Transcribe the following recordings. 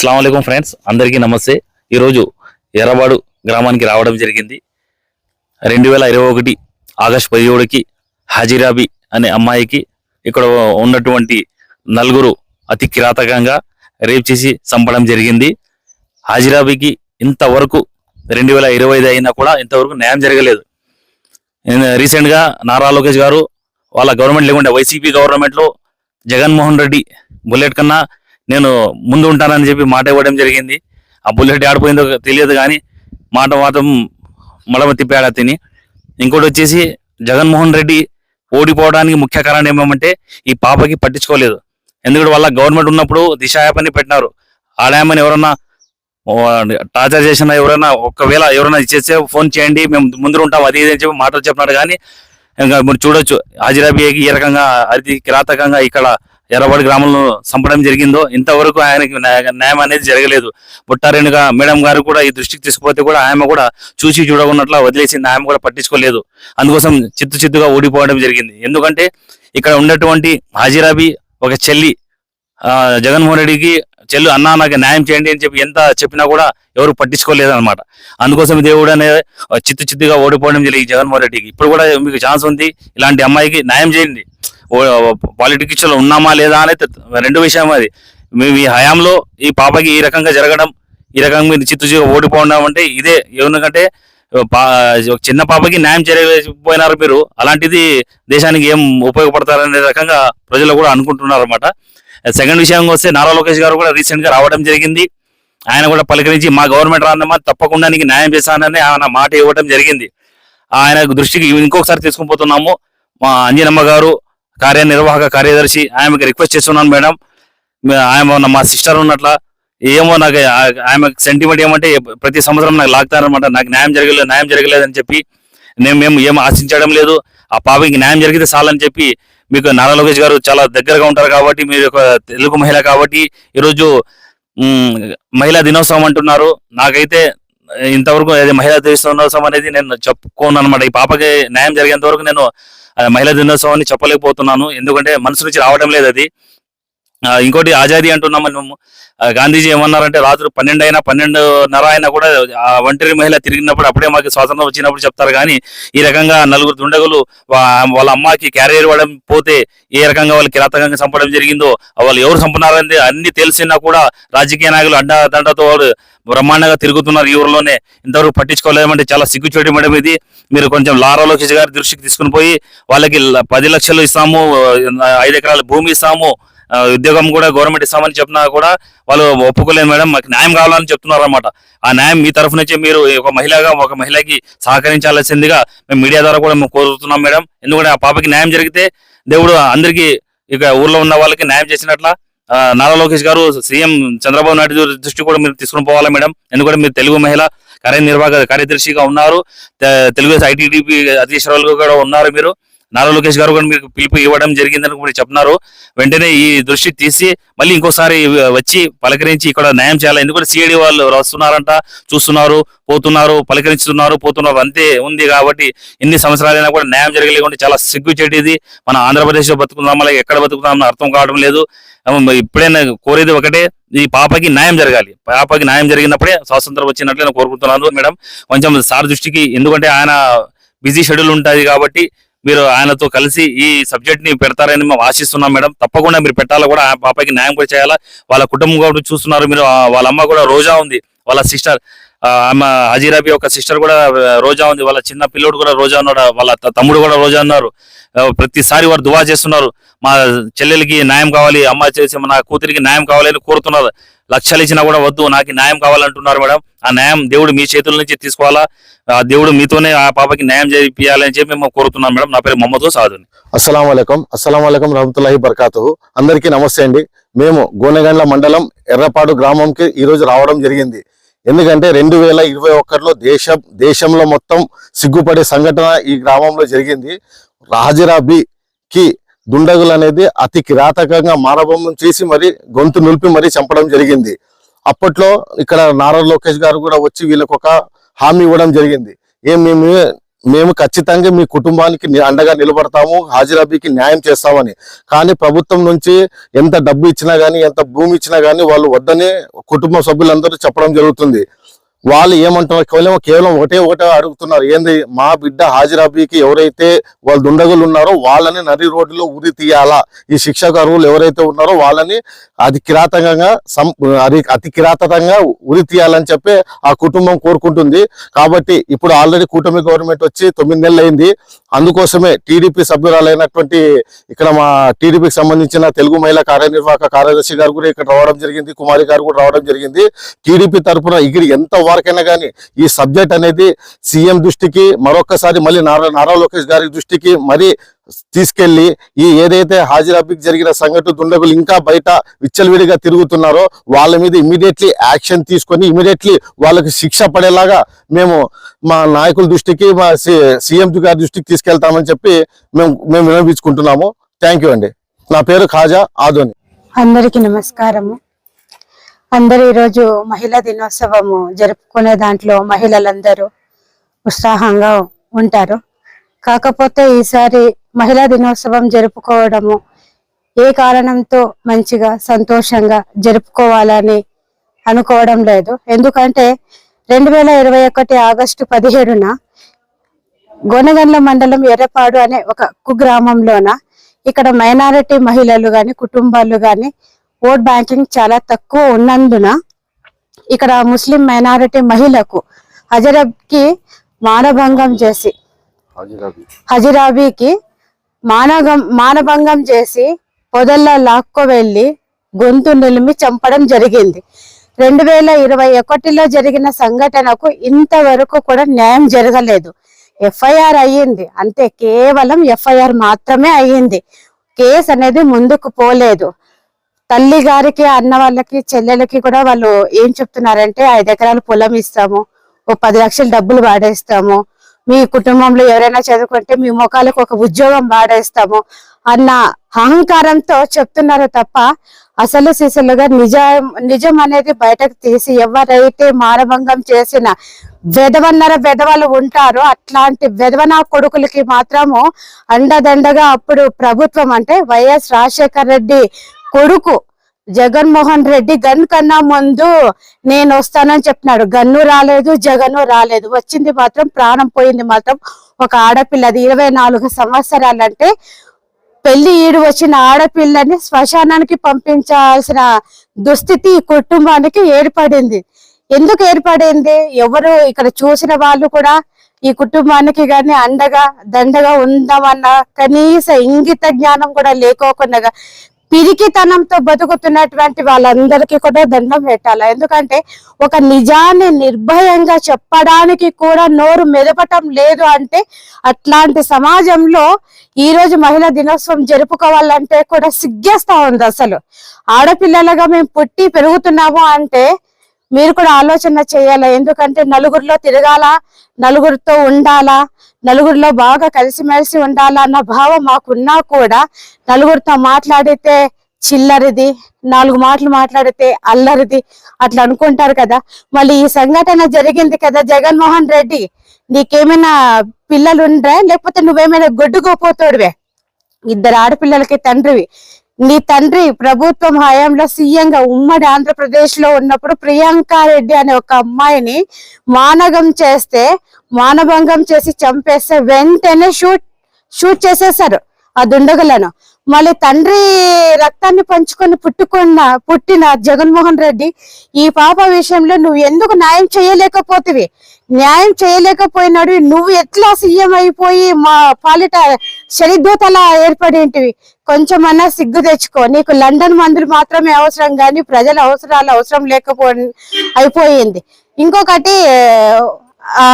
అస్సలం ఫ్రెండ్స్. అందరికీ నమస్తే. ఈరోజు ఎర్రబాడు గ్రామానికి రావడం జరిగింది. రెండు వేల ఇరవై ఒకటి ఆగస్టు పదిహేడుకి హాజీరాబి అనే అమ్మాయికి ఇక్కడ ఉన్నటువంటి నలుగురు అతి కిరాతకంగా రేప్ చేసి చంపడం జరిగింది. హాజీరాబికి ఇంతవరకు రెండు వేల ఇరవై ఐదు అయినా కూడా ఇంతవరకు న్యాయం జరగలేదు. రీసెంట్గా నారా లోకేష్ గారు వాళ్ళ గవర్నమెంట్ లేకుండా వైసీపీ గవర్నమెంట్లో జగన్మోహన్ రెడ్డి బుల్లెట్ కన్నా నేను ముందు ఉంటానని చెప్పి మాట ఇవ్వడం జరిగింది. ఆ బుల్లెట్ ఆడిపోయిందో తెలియదు కానీ మాట మాత్రం మడమ తిప్పాడు తిని. ఇంకోటి వచ్చేసి జగన్మోహన్ రెడ్డి ఓడిపోవడానికి ముఖ్య కారణం ఏమేమంటే ఈ పాపకి పట్టించుకోలేదు. ఎందుకంటే వాళ్ళ గవర్నమెంట్ ఉన్నప్పుడు దిశ యాప్ అని పెట్టినారు. ఆడామని ఎవరన్నా టార్చర్ చేసిన ఎవరైనా ఒకవేళ ఎవరైనా ఇచ్చేస్తే ఫోన్ చేయండి మేము ముందు ఉంటాం అది ఇది అని చెప్పి మాటలు చెప్పినాడు కానీ ఇంకా మీరు చూడొచ్చు. హాజీరాబియాకి ఏ రకంగా అతి కిరాతకంగా ఇక్కడ ఎర్రబడి గ్రామంలో చంపడం జరిగిందో ఇంతవరకు ఆయనకి న్యాయం అనేది జరగలేదు. బుట్టారేణుగా మేడం గారు కూడా ఈ దృష్టికి తీసుకుపోతే కూడా ఆమె కూడా చూసి చూడకున్నట్ల వదిలేసింది. ఆమె కూడా పట్టించుకోలేదు. అందుకోసం చిత్తు చిత్తుగా ఓడిపోవడం జరిగింది. ఎందుకంటే ఇక్కడ ఉన్నటువంటి హాజీరాబి ఒక చెల్లి జగన్మోహన్ రెడ్డికి చెల్లు అన్నా నాకు న్యాయం చేయండి అని చెప్పి ఎంత చెప్పినా కూడా ఎవరు పట్టించుకోలేదు అనమాట అందుకోసం దేవుడు అనే చిత్తు చిత్తుగా ఓడిపోవడం జరిగింది ఈ జగన్మోహన్ రెడ్డికి. ఇప్పుడు కూడా మీకు ఛాన్స్ ఉంది. ఇలాంటి అమ్మాయికి న్యాయం చేయండి. పాలిటిక్స్లో ఉన్నామా లేదా అనేది రెండు విషయం అది. మేము ఈ హయాంలో ఈ పాపకి ఈ రకంగా జరగడం ఈ రకంగా మీరు చిత్తు ఓడిపోవడం అంటే ఇదే. ఎందుకంటే పా- ఒక చిన్న పాపకి న్యాయం చేయలేకపోయినారు మీరు. అలాంటిది దేశానికి ఏం ఉపయోగపడతారనే రకంగా ప్రజలు కూడా అనుకుంటున్నారు అనమాట సెకండ్ విషయం వస్తే నారా లోకేష్ గారు కూడా రీసెంట్గా రావడం జరిగింది. ఆయన కూడా పలకరించి మా గవర్నమెంట్ రాందమ్మా తప్పకుండా నీకు న్యాయం చేశానని ఆయన మాట ఇవ్వడం జరిగింది. ఆయన దృష్టికి ఇంకొకసారి తీసుకుని పోతున్నాము మా అంజనమ్మ గారు కార్యనిర్వాహక కార్యదర్శి ఆమెకి రిక్వెస్ట్ చేస్తున్నాను మేడం. ఆమె మా సిస్టర్ ఉన్నట్ల ఏమో నాకు ఆమె సెంటిమెంట్ ఏమంటే ప్రతి సంవత్సరం నాకు లాగుతారనమాట నాకు న్యాయం జరగలేదు న్యాయం జరగలేదు అని చెప్పి నేను మేము ఏం ఆశించడం లేదు. ఆ పాపకి న్యాయం జరిగితే చాలని చెప్పి మీకు నారా లోకేష్ గారు చాలా దగ్గరగా ఉంటారు కాబట్టి మీరు ఒక తెలుగు మహిళ కాబట్టి ఈరోజు మహిళా దినోత్సవం అంటున్నారు. నాకైతే ఇంతవరకు అది మహిళా దినోత్సవం అనేది నేను చెప్పుకోను అనమాట ఈ పాపకి న్యాయం జరిగేంత వరకు నేను ఆ, మహిళా దినోత్సవాన్ని చెప్పలేకపోతున్నాను. ఎందుకంటే మనసు నుంచి రావడం లేదు అది. ఇంకోటి ఆజాదీ అంటున్నాం మనము గాంధీజీ ఏమన్నారంటే రాత్రి పన్నెండు అయినా పన్నెండున్నర అయినా కూడా ఆ ఒంటరి మహిళ తిరిగినప్పుడు అప్పుడే మాకు స్వాతంత్రం వచ్చినప్పుడు చెప్తారు. కానీ ఈ రకంగా నలుగురు దుండగులు వాళ్ళ అమ్మకి క్యారియర్ ఇవ్వడం పోతే ఏ రకంగా వాళ్ళు కిరాతకంగా చంపడం జరిగిందో వాళ్ళు ఎవరు చంపున్నారని అన్ని తెలిసినా కూడా రాజకీయ నాయకులు అడ్డదండతో వాళ్ళు బ్రహ్మాండంగా తిరుగుతున్నారు ఈ ఊరిలోనే. ఇంతవరకు పట్టించుకోలేమంటే చాలా సిగ్గుచేటి మేడం ఇది. మీరు కొంచెం లారా లోకేష్ గారి దృష్టికి తీసుకుని పోయి వాళ్ళకి పది లక్షలు ఇస్తాము ఐదు ఎకరాల భూమి ఇస్తాము ఉద్యోగం కూడా గవర్నమెంట్ ఇస్తామని చెప్పినా కూడా వాళ్ళు ఒప్పుకోలేదు మేడం మాకు న్యాయం కావాలని చెప్తున్నారు అనమాట ఆ న్యాయం మీ తరఫు నుంచి మీరు ఒక మహిళగా ఒక మహిళకి సహకరించాల్సిందిగా మేము మీడియా ద్వారా కూడా మేము కోరుతున్నాం మేడం. ఎందుకంటే ఆ పాపకి న్యాయం జరిగితే దేవుడు అందరికీ ఇక ఊర్లో ఉన్న వాళ్ళకి న్యాయం చేసినట్ల నారా లోకేష్ గారు సీఎం చంద్రబాబు నాయుడు దృష్టి కూడా మీరు తీసుకుని పోవాలా మేడం. ఎందుకంటే మీరు తెలుగు మహిళ కార్యనిర్వాహక కార్యదర్శిగా ఉన్నారు. తెలుగు తెలుగుదేశం ఐటీడీపీ అధ్యక్షురాలుగా కూడా ఉన్నారు మీరు. నారా లోకేష్ గారు కూడా మీకు పిలుపు ఇవ్వడం జరిగిందని కూడా చెప్తున్నారు వెంటనే ఈ దృష్టి తీసి మళ్ళీ ఇంకోసారి వచ్చి పలకరించి ఇక్కడ న్యాయం చేయాలి. ఎందుకంటే సిఐడి వాళ్ళు వస్తున్నారంట చూస్తున్నారు పోతున్నారు పలకరించుతున్నారు పోతున్నారు అంతే ఉంది కాబట్టి ఎన్ని సంవత్సరాలైనా కూడా న్యాయం జరగలేకుండా చాలా సిగ్గు చెడ్డది మన ఆంధ్రప్రదేశ్లో లో బతుకుతున్నాం ఎక్కడ బతుకుతున్నామో అర్థం కావడం లేదు. ఇప్పుడైనా కోరేది ఒకటే ఈ పాపకి న్యాయం జరగాలి. పాపకి న్యాయం జరిగినప్పుడే స్వాతంత్రం వచ్చినట్లు నేను కోరుకుంటున్నాను మేడం. కొంచెం సార్ దృష్టికి ఎందుకంటే ఆయన బిజీ షెడ్యూల్ ఉంటుంది కాబట్టి మీరు ఆయనతో కలిసి ఈ సబ్జెక్ట్ని పెడతారని మేము ఆశిస్తున్నాం మేడం. తప్పకుండా మీరు పెట్టాలా కూడా ఆ పాపకి న్యాయం కూడా చేయాలా? వాళ్ళ కుటుంబం కూడా చూస్తున్నారు. మీరు వాళ్ళ అమ్మ కూడా రోజా ఉంది. వాళ్ళ సిస్టర్ ఆమె హజీరాబీ ఒక సిస్టర్ కూడా రోజా ఉంది. వాళ్ళ చిన్న పిల్లోడు కూడా రోజా ఉన్నాడు. వాళ్ళ తమ్ముడు కూడా రోజా ఉన్నారు. ప్రతిసారి వారు దువా చేస్తున్నారు. మా చెల్లెలకి న్యాయం కావాలి అమ్మ చేసి నా కూతురికి న్యాయం కావాలని కోరుతున్నారు. లక్షలు ఇచ్చినా కూడా వద్దు నాకు న్యాయం కావాలంటున్నారు మేడం. ఆ న్యాయం దేవుడు మీ చేతుల నుంచి తీసుకోవాలా? ఆ దేవుడు మీతోనే ఆ పాపకి న్యాయం చేయాలని చెప్పి మేము కోరుతున్నాం మేడం. నా పేరు మొహమ్మద్ సాధుని అస్సలం వలకం అస్సలం వలకం రహమతుల్లాహి బర్కాతు అందరికీ నమస్తే అండి. మేము గోనెగండ్ల మండలం ఎర్రపాడు గ్రామంకి ఈరోజు రావడం జరిగింది. ఎందుకంటే రెండు వేల ఇరవై ఒకటిలో దేశం దేశంలో మొత్తం సిగ్గుపడే సంఘటన ఈ గ్రామంలో జరిగింది. రాజరాబికి దుండగులు అనేది అతి కిరాతకంగా మానభంగం చేసి మరి గొంతు నిలిపి మరీ చంపడం జరిగింది. అప్పట్లో ఇక్కడ నారా లోకేష్ గారు కూడా వచ్చి వీళ్ళకొక ఒక హామీ ఇవ్వడం జరిగింది. ఏం మేము మేము ఖచ్చితంగా మీ కుటుంబానికి అండగా నిలబడతాము హాజీరాబీకి న్యాయం చేస్తామని. కానీ ప్రభుత్వం నుంచి ఎంత డబ్బు ఇచ్చినా కానీ ఎంత భూమి ఇచ్చినా కానీ వాళ్ళు వద్దని కుటుంబ సభ్యులందరూ చెప్పడం జరుగుతుంది. వాళ్ళు ఏమంటున్నారు? కేవలం కేవలం ఒకటే ఒకటే అడుగుతున్నారు. ఏంది? మా బిడ్డ హాజరాబీకి ఎవరైతే వాళ్ళు దుండగులు ఉన్నారో వాళ్ళని నరి రోడ్డులో ఉరి తీయాలా? ఈ శిక్షకరువులు ఎవరైతే ఉన్నారో వాళ్ళని అతి కిరాతకంగా సం- అది అతి కిరాతకంగా ఉరి తీయాలని చెప్పి ఆ కుటుంబం కోరుకుంటుంది. కాబట్టి ఇప్పుడు ఆల్రెడీ కూటమి గవర్నమెంట్ వచ్చి తొమ్మిది నెలలు అయింది అందుకోసమే టీడీపీ సభ్యురాలైనటువంటి ఇక్కడ మా టీడీపీకి సంబంధించిన తెలుగు మహిళా కార్యనిర్వాహక కార్యదర్శి గారు కూడా ఇక్కడ రావడం జరిగింది. కుమారి గారు కూడా రావడం జరిగింది. టీడీపీ తరఫున ఇక్కడ ఎంత వరకైనా కానీ ఈ సబ్జెక్ట్ అనేది సీఎం దృష్టికి మరొకసారి మళ్ళీ నారా నారా లోకేష్ గారి దృష్టికి మరీ తీసుకెళ్ళి ఈ ఏదైతే హాజీరాబీకి జరిగిన సంఘటన దుండగులు ఇంకా బయట విచ్చలవిడిగా తిరుగుతున్నారో వాళ్ళ మీద ఇమీడియట్లీ యాక్షన్ తీసుకొని ఇమీడియట్లీ వాళ్ళకి శిక్ష పడేలాగా మేము మా నాయకుల దృష్టికి మా సీఎం గారి దృష్టికి తీసుకెళ్తామని చెప్పి మేము మేము వినిపించుకుంటున్నాము థ్యాంక్ యూ అండి. నా పేరు ఖాజా ఆదోని. అందరికీ నమస్కారము. అందరూ ఈరోజు మహిళా దినోత్సవము జరుపుకునే దాంట్లో మహిళలందరూ ఉత్సాహంగా ఉంటారు. కాకపోతే ఈసారి మహిళా దినోత్సవం జరుపుకోవడము ఏ కారణంతో మంచిగా సంతోషంగా జరుపుకోవాలని అనుకోవడం లేదు. ఎందుకంటే రెండు వేల ఇరవై ఒకటి ఆగస్టు పదిహేడున గోనగండ్ల మండలం ఎర్రపాడు అనే ఒక కుగ్రామంలోన ఇక్కడ మైనారిటీ మహిళలు కానీ కుటుంబాలు కానీ ఓట్ బ్యాంకింగ్ చాలా తక్కువ ఉన్నందున ఇక్కడ ముస్లిం మైనారిటీ మహిళకు హజరబ్కి మానభంగం చేసి హజిరాబీకి మానగం మానభంగం చేసి పొదల్లో లాక్కో వెళ్ళి గొంతు నిలిమి చంపడం జరిగింది. రెండు వేల ఇరవై ఒకటిలో జరిగిన సంఘటనకు ఇంతవరకు కూడా న్యాయం జరగలేదు. ఎఫ్ఐఆర్ అయ్యింది. అంతే కేవలం ఎఫ్ఐఆర్ మాత్రమే అయ్యింది. కేసు అనేది ముందుకు పోలేదు. తల్లి గారికి అన్న వాళ్ళకి చెల్లెలకి కూడా వాళ్ళు ఏం చెప్తున్నారంటే ఐదు ఎకరాలు పొలం ఇస్తాము ఓ పది లక్షలు డబ్బులు వాడేస్తాము. మీ కుటుంబంలో ఎవరైనా చదువుకుంటే మీ ముఖాలకు ఒక ఉద్యోగం వాడేస్తాము అన్న అహంకారంతో చెప్తున్నారు తప్ప అసలు సిసలుగా నిజం నిజం అనేది బయటకు తీసి ఎవరైతే మానభంగం చేసిన వెధవన్నర వెధవలు ఉంటారో అట్లాంటి వెధవన కొడుకులకి మాత్రము అండదండగా అప్పుడు ప్రభుత్వం అంటే వైఎస్ రాజశేఖర్ రెడ్డి కొడుకు జగన్మోహన్ రెడ్డి గన్ కన్నా ముందు నేను వస్తానని చెప్పినాడు. గన్ను రాలేదు జగను రాలేదు. వచ్చింది మాత్రం ప్రాణం పోయింది మాత్రం ఒక ఆడపిల్లది. ఇరవై నాలుగు సంవత్సరాలంటే పెళ్ళి ఈడు వచ్చిన ఆడపిల్లని శ్మశానానికి పంపించాల్సిన దుస్థితి ఈ కుటుంబానికి ఏర్పడింది. ఎందుకు ఏర్పడింది? ఎవరు ఇక్కడ చూసిన వాళ్ళు కూడా ఈ కుటుంబానికి గాని అండగా దండగా ఉందామన్న కనీస ఇంగిత జ్ఞానం కూడా లేకోకుండా పిరికితనంతో బతుకుతున్నటువంటి వాళ్ళందరికీ కూడా దండం పెట్టాలి? ఎందుకంటే ఒక నిజాన్ని నిర్భయంగా చెప్పడానికి కూడా నోరు మెదపటం లేదు అంటే అట్లాంటి సమాజంలో ఈ రోజు మహిళా దినోత్సవం జరుపుకోవాలంటే కూడా సిగ్గేస్తా ఉంది అసలు. ఆడపిల్లలుగా మేము పుట్టి పెరుగుతున్నాము అంటే మీరు కూడా ఆలోచన చేయాలా? ఎందుకంటే నలుగురిలో తిరగాల నలుగురితో ఉండాలా నలుగురిలో బాగా కలిసిమెలిసి ఉండాలా అన్న భావం మాకున్నా కూడా నలుగురితో మాట్లాడితే చిల్లరిది నాలుగు మాటలు మాట్లాడితే అల్లరిది అట్లా అనుకుంటారు కదా. మళ్ళీ ఈ సంఘటన జరిగింది కదా జగన్మోహన్ రెడ్డి. నీకేమైనా పిల్లలు ఉండరా లేకపోతే నువ్వేమైనా గొడ్డుకోపోతాడువే? ఇద్దరు ఆడపిల్లలకి తండ్రివి. నీ తండ్రి ప్రభుత్వం హయాంలో సీఎంగా ఉమ్మడి ఆంధ్రప్రదేశ్లో ఉన్నప్పుడు ప్రియాంక రెడ్డి అనే ఒక అమ్మాయిని మానగం చేస్తే మానభంగం చేసి చంపేస్తే వెంటనే షూట్ షూట్ చేసేసారు ఆ దుండగులను. మళ్ళీ తండ్రి రక్తాన్ని పంచుకొని పుట్టుకున్న పుట్టిన జగన్మోహన్ రెడ్డి ఈ పాప విషయంలో నువ్వు ఎందుకు న్యాయం చేయలేకపోతివి? న్యాయం చేయలేకపోయినాడు నువ్వు ఎట్లా సీఎం అయిపోయి మా పాలిట శనిదూతలా ఏర్పడేంటివి కొంచెమన్నా సిగ్గు తెచ్చుకో. నీకు లండన్ మందులు మాత్రమే అవసరం కానీ ప్రజల అవసరాలు అవసరం లేకపో అయిపోయింది. ఇంకొకటి ఆ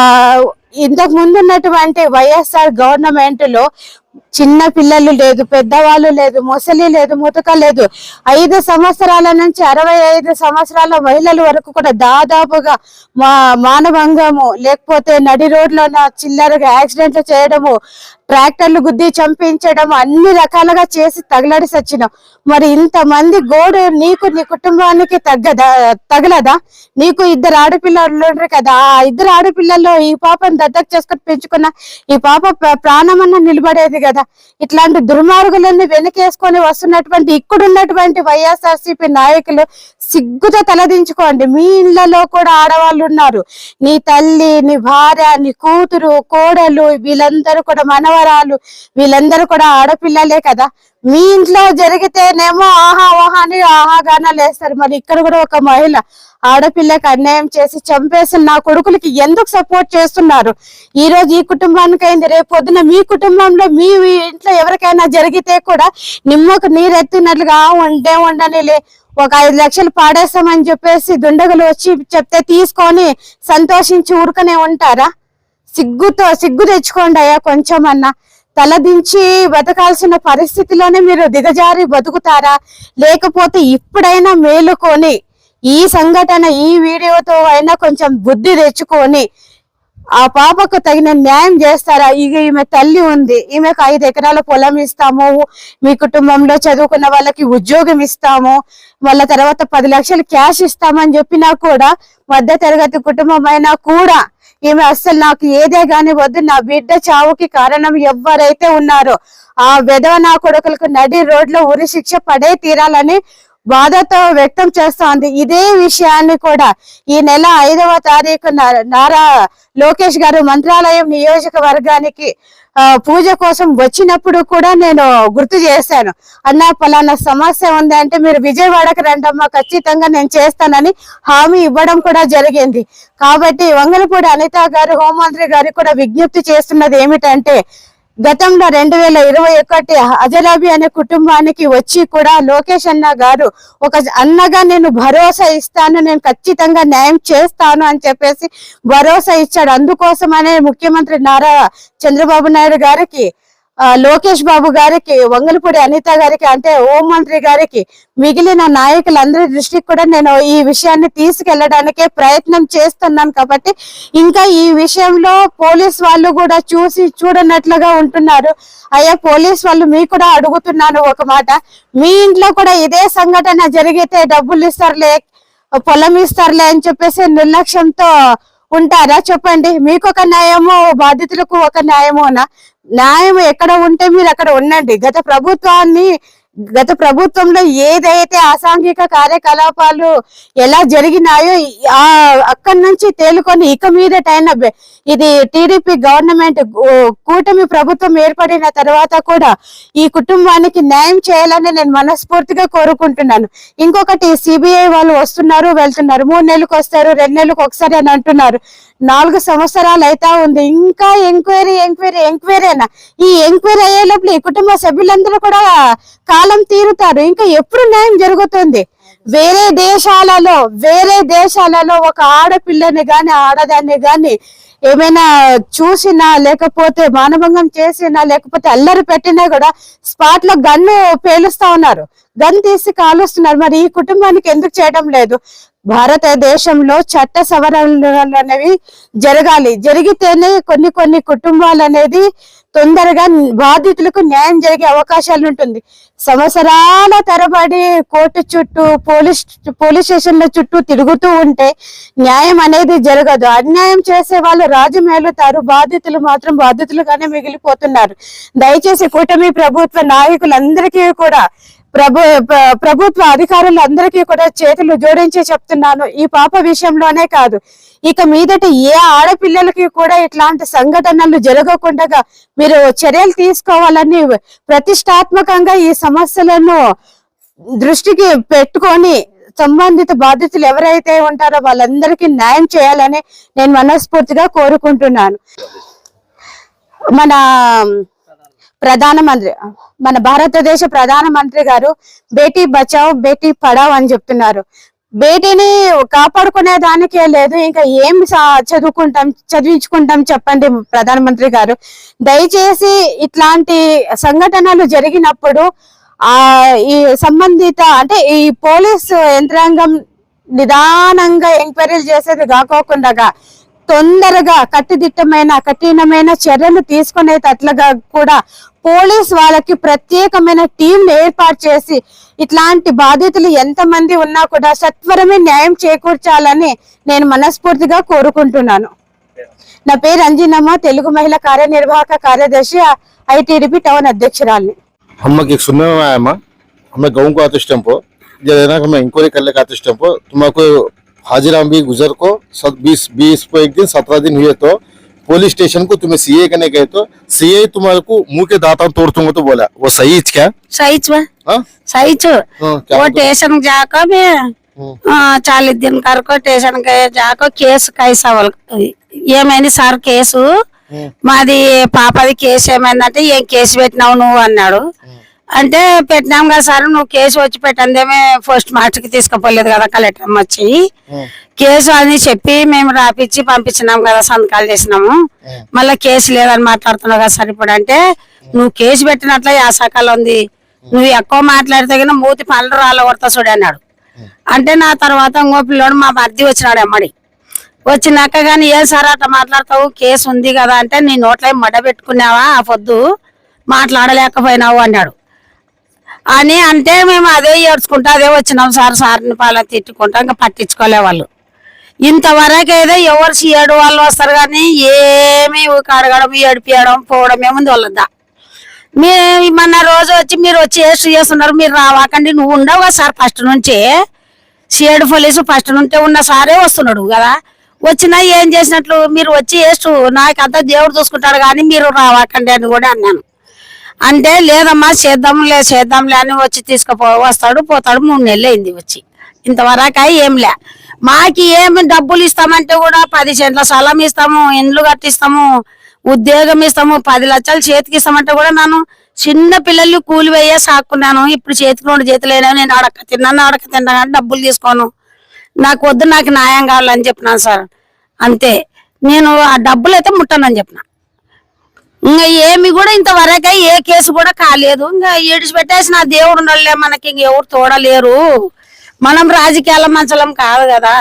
ఇంతకు ముందు ఉన్నటువంటి వైఎస్ఆర్ గవర్నమెంట్లో చిన్న పిల్లలు లేదు పెద్దవాళ్ళు లేదు ముసలి లేదు ముతక లేదు. ఐదు సంవత్సరాల నుంచి అరవై ఐదు సంవత్సరాల మహిళల వరకు కూడా దాదాపుగా మా మానభంగము. లేకపోతే నడి రోడ్లో చిల్లరగా యాక్సిడెంట్లు చేయడము ట్రాక్టర్లు గుద్ది చంపించడం అన్ని రకాలుగా చేసి తగలడి సచ్చినాం. మరి ఇంతమంది గోడు నీకు నీ కుటుంబానికి తగ్గదా తగలదా? నీకు ఇద్దరు ఆడపిల్లలు కదా ఆ ఇద్దరు ఆడపిల్లల్లో ఈ పాపను దత్తకు చేసుకొని పెంచుకున్న ఈ పాప ప్ర- ప్రాణమన్న నిలబడేది కదా. ఇట్లాంటి దుర్మార్గులన్నీ వెనకేసుకొని వస్తున్నటువంటి ఇక్కడున్నటువంటి వైఎస్ఆర్సీపీ నాయకులు సిగ్గుతో తలదించుకోండి. మీ ఇళ్ళలో కూడా ఆడవాళ్ళు ఉన్నారు. నీ తల్లి నీ భార్య నీ కూతురు కోడలు వీళ్ళందరూ కూడా మనవరాలు వీళ్ళందరూ కూడా ఆడపిల్లలే కదా? మీ ఇంట్లో జరిగితేనేమో ఆహా ఓహా అని ఆహాగానాలు వేస్తారు మరి ఇక్కడ కూడా ఒక మహిళ ఆడపిల్లకి అన్యాయం చేసి చంపేసిన నా కొడుకులకి ఎందుకు సపోర్ట్ చేస్తున్నారు? ఈ రోజు ఈ కుటుంబానికైంది రేపు పొద్దున మీ కుటుంబంలో మీ ఇంట్లో ఎవరికైనా జరిగితే కూడా నిమ్మకు నీరెత్తినట్లుగా ఉండే ఉండనిలే ఒక ఐదు లక్షలు పాడేస్తామని చెప్పేసి దుండగులు వచ్చి చెప్తే తీసుకొని సంతోషించి ఊరుకనే ఉంటారా? సిగ్గుతో సిగ్గు తెచ్చుకోండి అయ్యా కొంచెం అన్నా తలదించి బతకాల్సిన పరిస్థితిలోనే మీరు దిగజారి బతుకుతారా? లేకపోతే ఇప్పుడైనా మేలుకొని ఈ సంఘటన ఈ వీడియోతో అయినా కొంచెం బుద్ధి తెచ్చుకొని ఆ పాపకు తగిన న్యాయం చేస్తారా? ఇక ఈమె తల్లి ఉంది. ఈమెకు ఐదు ఎకరాల పొలం ఇస్తాము. మీ కుటుంబంలో చదువుకున్న వాళ్ళకి ఉద్యోగం ఇస్తాము. వాళ్ళ తర్వాత పది లక్షలు క్యాష్ ఇస్తామని చెప్పినా కూడా మధ్య తరగతి కుటుంబం అయినా కూడా ఈమె అస్సలు నాకు ఏదే గాని వద్దు. నా బిడ్డ చావుకి కారణం ఎవరైతే ఉన్నారో ఆ విధవ నా కొడుకులకు నడి రోడ్లో ఉరి శిక్ష పడే తీరాలని బాధతో వ్యక్తం చేస్తోంది. ఇదే విషయాన్ని కూడా ఈ నెల ఐదవ తారీఖు నారా లోకేష్ గారు మంత్రాలయం నియోజకవర్గానికి పూజ కోసం వచ్చినప్పుడు కూడా నేను గుర్తు చేశాను. అన్న పలానా సమస్య ఉంది అంటే మీరు విజయవాడకి రండమ్మా ఖచ్చితంగా నేను చేస్తానని హామీ ఇవ్వడం కూడా జరిగింది. కాబట్టి వంగలపూడి అనిత గారు హోంమంత్రి గారు కూడా విజ్ఞప్తి చేస్తున్నది ఏమిటంటే గతంలో రెండు వేల ఇరవై ఒకటి అజలాబి అనే కుటుంబానికి వచ్చి కూడా లోకేష్ అన్న గారు ఒక అన్నగా నేను భరోసా ఇస్తాను నేను ఖచ్చితంగా న్యాయం చేస్తాను అని చెప్పేసి భరోసా ఇచ్చాడు. అందుకోసమనే ముఖ్యమంత్రి నారా చంద్రబాబు నాయుడు గారికి లోకేష్ బాబు గారికి వంగలపూడి అనిత గారికి అంటే హోంమంత్రి గారికి మిగిలిన నాయకులందరి దృష్టికి కూడా నేను ఈ విషయాన్ని తీసుకెళ్ళడానికే ప్రయత్నం చేస్తున్నాను కాబట్టి ఇంకా ఈ విషయంలో పోలీస్ వాళ్ళు కూడా చూసి చూడనట్లుగా ఉంటున్నారు. అయ్యా పోలీస్ వాళ్ళు మీ కూడా అడుగుతున్నాను ఒక మాట. మీ ఇంట్లో కూడా ఇదే సంఘటన జరిగితే డబ్బులు ఇస్తారులే పొలం ఇస్తారులే అని చెప్పేసి నిర్లక్ష్యంతో ఉంటారా? చెప్పండి. మీకు ఒక న్యాయము బాధితులకు ఒక న్యాయమోనా? న్యాయం ఎక్కడ ఉంటే మీరు అక్కడ ఉండండి. గత ప్రభుత్వాన్ని గత ప్రభుత్వంలో ఏదైతే అసాంఘిక కార్యకలాపాలు ఎలా జరిగినాయో ఆ అక్కడి నుంచి తేలుకొని ఇక మీదటైనా ఇది టీడీపీ గవర్నమెంట్ కూటమి ప్రభుత్వం ఏర్పడిన తర్వాత కూడా ఈ కుటుంబానికి న్యాయం చేయాలని నేను మనస్ఫూర్తిగా కోరుకుంటున్నాను. ఇంకొకటి సిబిఐ వాళ్ళు వస్తున్నారు వెళ్తున్నారు. మూడు నెలలకు వస్తారు రెండు నెలలకు ఒకసారి అని అంటున్నారు. నాలుగు సంవత్సరాలు అయితా ఉంది. ఇంకా ఎంక్వైరీ ఎంక్వైరీ ఎంక్వైరీనా ఈ ఎంక్వైరీ అయ్యే లోపల ఈ కుటుంబ సభ్యులందరూ కూడా కాలం తీరుతారు. ఇంకా ఎప్పుడు న్యాయం జరుగుతుంది? వేరే దేశాలలో వేరే దేశాలలో ఒక ఆడపిల్లని గాని ఆడదాన్ని గాని ఏమైనా చూసినా లేకపోతే మానభంగం చేసినా లేకపోతే అల్లరి పెట్టినా కూడా స్పాట్లో గన్ను పేలుస్తా ఉన్నారు. గన్ తీసి కాలుస్తున్నారు. మరి ఈ కుటుంబానికి ఎందుకు చేయడం లేదు? భారతదేశంలో చట్ట సవరణలు అనేవి జరగాలి. జరిగితేనే కొన్ని కొన్ని కుటుంబాలు అనేది తొందరగా బాధితులకు న్యాయం జరిగే అవకాశాలు ఉంటుంది. సంవత్సరాల తరబడి కోర్టు చుట్టూ పోలీస్ పోలీస్ స్టేషన్ల చుట్టూ తిరుగుతూ ఉంటే న్యాయం అనేది జరగదు. అన్యాయం చేసే వాళ్ళు రాజు మేలుతారు బాధితులు మాత్రం బాధితులుగానే మిగిలిపోతున్నారు. దయచేసి కూటమి ప్రభుత్వ నాయకులందరికీ కూడా ప్రభు ప్రభుత్వ ప్రభుత్వ అధికారులందరికీ కూడా చేతులు జోడించి చెప్తున్నాను. ఈ పాప విషయంలోనే కాదు. ఇక మీదట ఏ ఆడపిల్లలకి కూడా ఇట్లాంటి సంఘటనలు జరగకుండా మీరు చర్యలు తీసుకోవాలని ప్రతిష్టాత్మకంగా ఈ సమస్యలను దృష్టికి పెట్టుకొని సంబంధిత బాధితులు ఎవరైతే ఉంటారో వాళ్ళందరికీ న్యాయం చేయాలని నేను మనస్ఫూర్తిగా కోరుకుంటున్నాను. మన ప్రధానమంత్రి మన భారతదేశ ప్రధానమంత్రి గారు బేటీ బచావ్ బేటీ పడావ్ అని చెప్తున్నారు. బేటీని కాపాడుకునే దానికే లేదు ఇంకా ఏం చదువుకుంటాం చదివించుకుంటాం చెప్పండి ప్రధానమంత్రి గారు. దయచేసి ఇట్లాంటి సంఘటనలు జరిగినప్పుడు ఆ ఈ సంబంధిత అంటే ఈ పోలీసు యంత్రాంగం నిదానంగా ఎంక్వైరీలు చేసేది కాకోకుండా తొందరగా కట్టుదిట్టమైన కఠినమైన చర్యలు తీసుకునేటట్లుగా కూడా పోలీస్ వాళ్ళకి ప్రత్యేకమైన టీం ఏర్పాటు చేసి ఇట్లాంటి బాధితులు ఎంతమంది ఉన్నా కూడా సత్వరమే న్యాయం చేకూర్చాలని నేను మనస్ఫూర్తిగా కోరుకుంటున్నాను నా పేరు అంజనమ్మ తెలుగు మహిళా కార్యనిర్వాహక కార్యదర్శి ఐటీడీపీ టౌన్ అధ్యక్షురాలిని हम लोग एक सुनने में आया माँ हमें गाँव को आते टेम्पो जब है ना हमें इंक्वायरी कर लेकर आते टेम्पो तुम्हारे हाजिरा भी गुजर को बीस बीस को एक दिन सत्रह दिन हुए तो पुलिस स्टेशन को तुम्हें सीए करने गए तो सीए तुम्हारे को मुंह के दांत तोड़ दूंगा तो बोला वो सही है क्या सही छुआ हाँ? सही छु हाँ, क्या वो मतलब? स्टेशन जाकर मैं हम्म, चालीस दिन कर को स्टेशन के जाकर కేసు कैसा ఏమైంది సార్ కేసు हम्म, మాది పాపది కేసు ఏమైందంటే ఏం కేసు పెట్టినావు నువ్వు అన్నాడు అంటే పెట్టినాం కదా సార్ నువ్వు కేసు వచ్చి పెట్టందేమే ఫస్ట్ మాస్టర్కి తీసుకుపోలేదు కదా కలెక్టర్ వచ్చి. కేసు అని చెప్పి మేము రాపిచ్చి పంపించినాం కదా సంతకాలు చేసినాము. మళ్ళీ కేసు లేదని మాట్లాడుతున్నావు కదా సార్ ఇప్పుడు అంటే నువ్వు కేసు పెట్టినట్ల సకాలం ఉంది. నువ్వు ఎక్కువ మాట్లాడితే కదా మూతి పళ్ళు రాళ్ళ కొడతా చూడ అన్నాడు. అంటే నా తర్వాత ఇంకో పిల్లోడు మా మర్ది వచ్చినాడు అమ్మడి వచ్చినాక కానీ ఏం సార్ అట్లా మాట్లాడతావు? కేసు ఉంది కదా అంటే నీ నోట్లో మడ పెట్టుకున్నావా? ఆ పొద్దు మాట్లాడలేకపోయినావు అన్నాడు. అని అంటే మేము అదే ఏడ్చుకుంటా అదే వచ్చినాం సార్ సార్ని పాల తిట్టుకుంటా ఇంకా పట్టించుకోలే వాళ్ళు. ఇంతవరకు అయితే ఎవరు సీయడు వాళ్ళు వస్తారు కానీ ఏమి కడగడం ఏడిపియడం పోవడం ఏముంది వాళ్ళదా. మీ మొన్న రోజు వచ్చి మీరు వచ్చి ఏసు చేస్తున్నారు మీరు రావాకండి నువ్వు ఉండవు కదా సార్ ఫస్ట్ నుంచి. సీఎడ్ పోలీసు ఫస్ట్ నుంచే ఉన్న సారే వస్తున్నాడు కదా. వచ్చినా ఏం చేసినట్లు మీరు వచ్చి ఏసు నాకంతా దేవుడు చూసుకుంటాడు కానీ మీరు రావాకండి అని కూడా అన్నాను. అంటే లేదమ్మా చేద్దాంలే చేద్దాంలే అని వచ్చి తీసుకుపో వస్తాడు పోతాడు. మూడు నెలలు అయింది వచ్చి. ఇంతవరకు ఏం లే మాకి ఏమి డబ్బులు ఇస్తామంటే కూడా పది సెంట్ల స్థలం ఇస్తాము ఇండ్లు కట్టిస్తాము ఉద్యోగం ఇస్తాము పది లక్షలు చేతికి ఇస్తామంటే కూడా నేను చిన్న పిల్లలు కూలి వేయే సాక్కున్నాను. ఇప్పుడు చేతికి రెండు చేతులు లేనని నేను అడక తిన్నాను అడక తిన్నాను కానీ డబ్బులు తీసుకోను. నాకు వద్దు నాకు న్యాయం కావాలని చెప్పినాను సార్. అంతే. నేను ఆ డబ్బులు అయితే ముట్టనని చెప్పిన. ఇంకా ఏమి కూడా ఇంతవరకే ఏ కేసు కూడా కాలేదు. ఇంకా ఏడిచిపెట్టేసిన దేవుడు ఉండలే మనకి ఇంకెవరు తోడలేరు. మనం రాజకీయాల మంచలం కాదు కదా.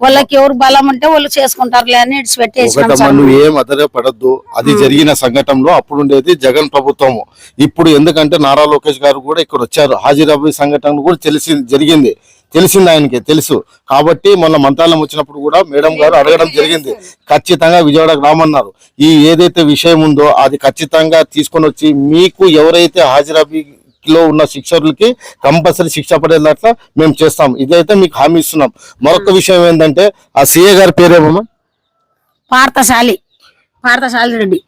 వాళ్ళకి ఎవరు బలం ఉంటే వాళ్ళు చేసుకుంటారులే అని అదరే పడద్దు. అది జరిగిన సంఘటనలో అప్పుడు ఉండేది జగన్ ప్రభుత్వము. ఇప్పుడు ఎందుకంటే నారా లోకేష్ గారు కూడా ఇక్కడ వచ్చారు. హాజీరాబాద్ సంఘటన కూడా తెలిసి జరిగింది. తెలిసింది ఆయనకి తెలుసు. కాబట్టి మొన్న మంత్రాలయం వచ్చినప్పుడు కూడా మేడం గారు అడగడం జరిగింది. ఖచ్చితంగా విజయవాడకు రామన్నారు. ఈ ఏదైతే విషయం ఉందో అది ఖచ్చితంగా తీసుకొని వచ్చి మీకు ఎవరైతే హాజీరాబీ లో ఉన్న శిక్షకులకి కంపల్సరీ శిక్ష పడేటట్ల మేము చేస్తాం. ఇదైతే మీకు హామీ ఇస్తున్నాం. మరొక విషయం ఏంటంటే ఆ సీఏ గారి పేరేమమ్మా పార్థశాలి పార్థశాలి రెడ్డి.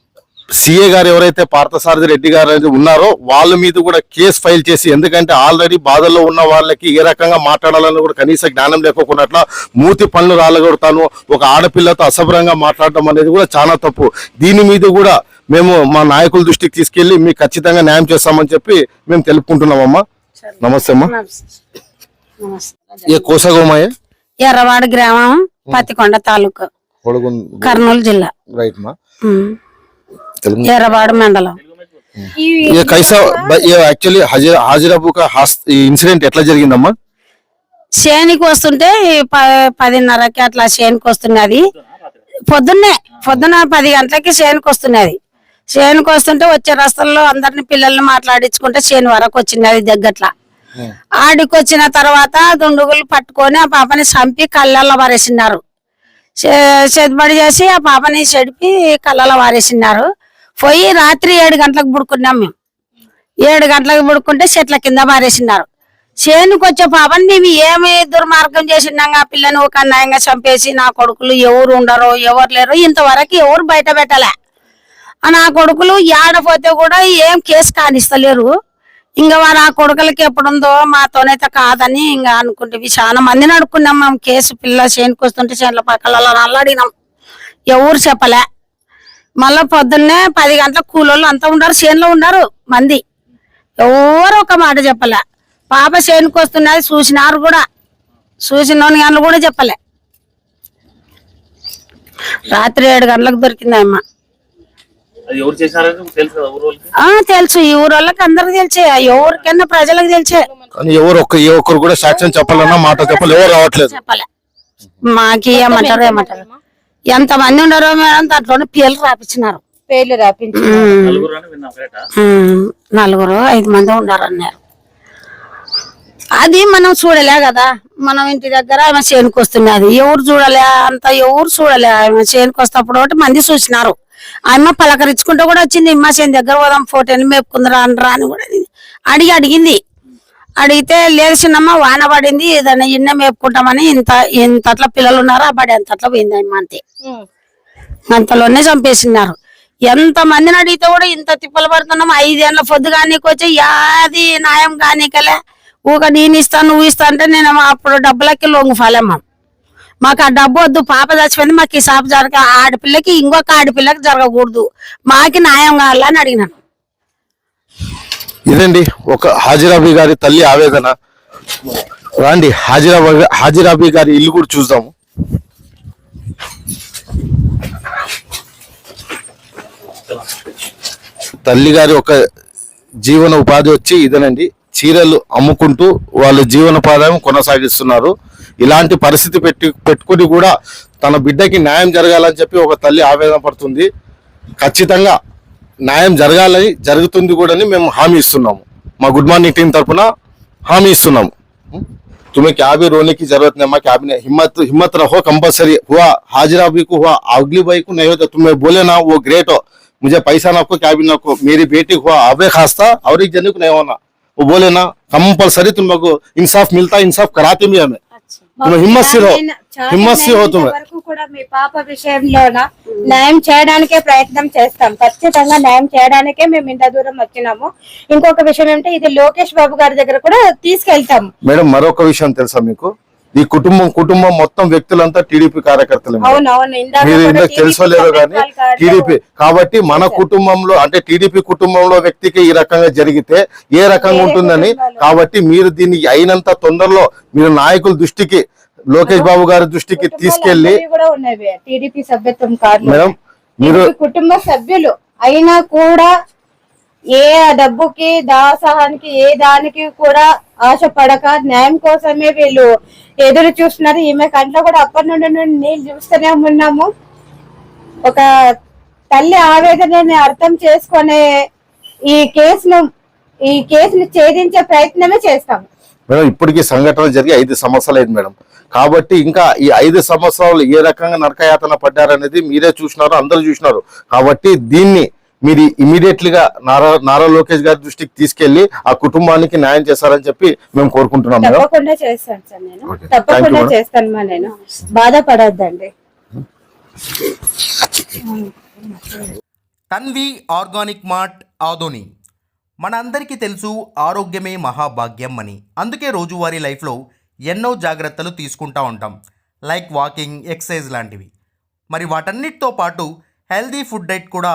సిఏ గారు ఎవరైతే పార్థసారథి రెడ్డి గారు అనేది ఉన్నారో వాళ్ళ మీద కూడా కేసు ఫైల్ చేసి ఎందుకంటే ఆల్రెడీ బాధల్లో ఉన్న వాళ్ళకి ఏ రకంగా మాట్లాడాలని కూడా కనీస జ్ఞానం లేకోకుండా మూతి పనులు రాలగొడతాను ఒక ఆడపిల్లతో అసభ్రంగా మాట్లాడటం అనేది కూడా చాలా తప్పు. దీని మీద కూడా మేము మా నాయకుల దృష్టికి తీసుకెళ్ళి మీకు ఖచ్చితంగా న్యాయం చేస్తామని చెప్పి మేము తెలుపుకుంటున్నామమ్మా. నమస్తే అమ్మా. ఏ కోసగోమాయ? ఎర్రవాడ గ్రామం పతికొండ తాలూకు. కర్నూలు జిల్లా. రైట్ మా. ఎర్రవాడ మండలం. ఏ కైసా యాక్చువల్లీ హాజీరాబు ఇన్సిడెంట్ ఎట్లా జరిగిందమ్మా? శేనికి వస్తుంటే పదిన్నరకి అట్లా శేనికి వస్తున్నది. పొద్దున్నే పొద్దున పది గంటలకి శేనికి వస్తున్నది. చేనికి వస్తుంటే వచ్చే రస్తల్లో అందరిని పిల్లల్ని మాట్లాడించుకుంటే చేను వరకు వచ్చినది దగ్గట్ల ఆడికి వచ్చిన తర్వాత దుండుగులు పట్టుకొని ఆ పాపని చంపి కళ్ళల్లో వారేసినారు. చేతిబడి చేసి ఆ పాపని చెడిపి కళ్ళలో వారేసినారు. పోయి రాత్రి ఏడు గంటలకు పుడుకున్నాం మేము. ఏడు గంటలకు పుడుకుంటే చెట్ల కింద పారేసినారు చేనుకు వచ్చే పాపని మేము ఏమి దుర్మార్గం చేసినాం ఆ పిల్లని ఒక అన్యాయంగా చంపేసి నా కొడుకులు ఎవరు ఉండరో ఎవరు లేరు ఇంతవరకు ఎవరు బయట పెట్టలే. నా కొడుకులు ఏడపోతే కూడా ఏం కేసు కానిస్తలేరు. ఇంకా వారు ఆ కొడుకులకి ఎప్పుడుందో మాతోనైతే కాదని ఇంకా అనుకుంటే చాలా మందిని అడుక్కున్నాం మేము కేసు పిల్ల చేనుకు వస్తుంటే చేనుల పక్కల అల్లాడినాం ఎవరు చెప్పలే. మళ్ళా పొద్దున్నే పది గంటల కూలోళ్ళు అంతా ఉన్నారు చేనులో ఉన్నారు మంది. ఎవరు ఒక మాట చెప్పలే. పాప చేనుకు వస్తున్నది చూసినారు కూడా. చూసిన గంటలు కూడా చెప్పలే. రాత్రి ఏడు గంటలకు దొరికిందమ్మా అమ్మ అది ఎవరు చేశారని తెలుసు కదా ఊరు వాళ్ళకి ఆ తెలుసు. ఈ ఊరోళ్ళకి అందరికి తెలిసే. ఎవరికైనా ప్రజలకు తెలిసే. కానీ ఎవరు ఒక్క ఏ ఒక్కరు కూడా సాక్ష్యం చెప్పాలన్నా మాట చెప్పాలి ఎవరు రావట్లేదు. చెప్పలే. మాకి ఏమంటారు ఏమంటారు? ఎంత మంది ఉండరో మేడం దాంట్లోనే పేర్లు రాపించినారు. పేర్లు రాపించి నలుగురు ఐదు మంది ఉన్నారు అన్నారు అది మనం చూడలే కదా. మనం ఇంటి దగ్గర ఆమె చేనుకు వస్తున్నది ఎవరు చూడలే అంత ఎవరు చూడలే. ఆమె చేనుకు వస్తప్పుడు ఒకటి మంది చూసినారు. ఆమె పలకరించుకుంటూ కూడా వచ్చింది మా చేను దగ్గర పోదాం ఫోటోని మేపుకుందరా అనరా అని కూడా. అడిగి అడిగింది. అడిగితే లేదు చిన్నమ్మ వాన పడింది ఏదైనా ఇన్న మేపుకుంటామని ఇంత ఇంత అట్లా పిల్లలు ఉన్నారు ఆ బడి అంత అట్లా పోయింది అమ్మ అంతే. అంతలోనే చంపేసినారు. ఎంత మందిని అడిగితే కూడా ఇంత తిప్పలు పడుతున్నాం ఐదేళ్ళ పొద్దు కానీకి వచ్చి యాది న్యాయం కానీకలే ఊక నేను ఇస్తాను నువ్వు ఇస్తా అంటే నేను అప్పుడు డబ్బులకి లొంగిఫాలేమ్మా. మాకు ఆ డబ్బు వద్దు పాప చచ్చిపోయింది మాకు ఈ షాప్ జరగ ఆడపిల్లకి ఇంకొక ఆడపిల్లకి జరగకూడదు. మాకి న్యాయం కావాలని అడిగినాను. ఇదండి ఒక హాజీరాబీ గారి తల్లి ఆవేదన. రాండి హాజిరాబా హాజీరాబీ గారి ఇల్లు కూడా చూద్దాము తల్లి గారి ఒక జీవన ఉపాధి వచ్చి ఇదేనండి. చీరలు అమ్ముకుంటూ వాళ్ళ జీవనోపాధ్యాయం కొనసాగిస్తున్నారు. ఇలాంటి పరిస్థితి పెట్టి పెట్టుకుని కూడా తన బిడ్డకి న్యాయం జరగాలని చెప్పి ఒక తల్లి ఆవేదన పడుతుంది. ఖచ్చితంగా న్యాయం జరగాలని జరుగుతుంది కూడా అని మేము హామీ ఇస్తున్నాము. మా గుడ్ మార్నింగ్ టీం తరఫున హామీ ఇస్తున్నాము. తుమే క్యాబీ రోనికి జరుగుతుంది మా క్యాబిన హిమ్మత్ హిమ్మత్ రహో కంపల్సరీ. హువా హాజిరాబీకు హువా అగ్లీ బైకు నయో తుమే బోలేనా ఓ గ్రేట్. ముజే పైసా నక్కు క్యాబిన్ నక్కు మీరు బేటీ హువా అవే కాస్తా అవరికి జన్కు నైవనా ఓ బోలేనా కంపల్సరీ తుమ్మకు ఇన్సాఫ్ మిల్తా ఇన్సాఫ్ కరాతే మీ. అమే వరకు కూడా మీ పాప విషయంలోన న్యాయం చేయడానికే ప్రయత్నం చేస్తాం. ఖచ్చితంగా న్యాయం చేయడానికే మేము ఇంత దూరం వచ్చినాము. ఇంకొక విషయం ఏంటంటే ఇది లోకేష్ బాబు గారి దగ్గర కూడా తీసుకెళ్తాము మేడం మరొక విషయం తెలుసా మీకు? ఈ కుటుంబం కుటుంబం మొత్తం వ్యక్తులంతా టీడీపీ కార్యకర్తలు ఇందాక మీరు కూడా ఇందులో తెలుసో TDP లేదో కానీ టీడీపీ కాబట్టి మన కుటుంబంలో అంటే టీడీపీ కుటుంబంలో వ్యక్తికి ఈ రకంగా జరిగితే ఏ రకంగా ఉంటుందని కాబట్టి మీరు దీన్ని అయినంత తొందరలో మీరు నాయకుల దృష్టికి లోకేష్ బాబు గారి దృష్టికి తీసుకెళ్ళి మేడం మీరు కుటుంబ సభ్యులు అయినా కూడా ఏ డబ్బుకి దాసహానికి ఏ దానికి కూడా ఆశపడక న్యాయం కోసమే వీళ్ళు ఎదురు చూస్తున్నారు. ఈమె కంట్లో కూడా అప్పటి నుండి నుండి నీళ్ళు చూస్తూనే ఉన్నాము. ఒక తల్లి ఆవేదనని అర్థం చేసుకునే ఈ కేసును ఈ కేసును ఛేదించే ప్రయత్నమే చేస్తాము మేడం ఇప్పటికీ సంఘటన జరిగి ఐదు సంవత్సరాలు అయింది మేడం. కాబట్టి ఇంకా ఈ ఐదు సంవత్సరాలు ఏ రకంగా నరకయాతన పడ్డారనేది మీరే చూసినారు అందరూ చూసినారు. కాబట్టి దీన్ని మీరు ఇమీడియట్లీ గా నారా నారా లోకేష్ గారి దృష్టికి తీసుకెళ్ళి ఆ కుటుంబానికి న్యాయం చేస్తారని చెప్పి మేము కోరుకుంటున్నాం తప్పకుండా చేస్తాను సార్ నేను. Okay. Thank you, తప్పకుండా madam. చేస్తాను మా నేను. బాధపడొద్దండి. Tanvi organic mart Adoni. మనందరికీ తెలుసు ఆరోగ్యమే మహాభాగ్యం అని. అందుకే రోజువారీ లైఫ్లో ఎన్నో జాగ్రత్తలు తీసుకుంటా ఉంటాం. లైక్ వాకింగ్ ఎక్సర్సైజ్ లాంటివి. మరి వాటన్నిటితో పాటు హెల్దీ ఫుడ్ డైట్ కూడా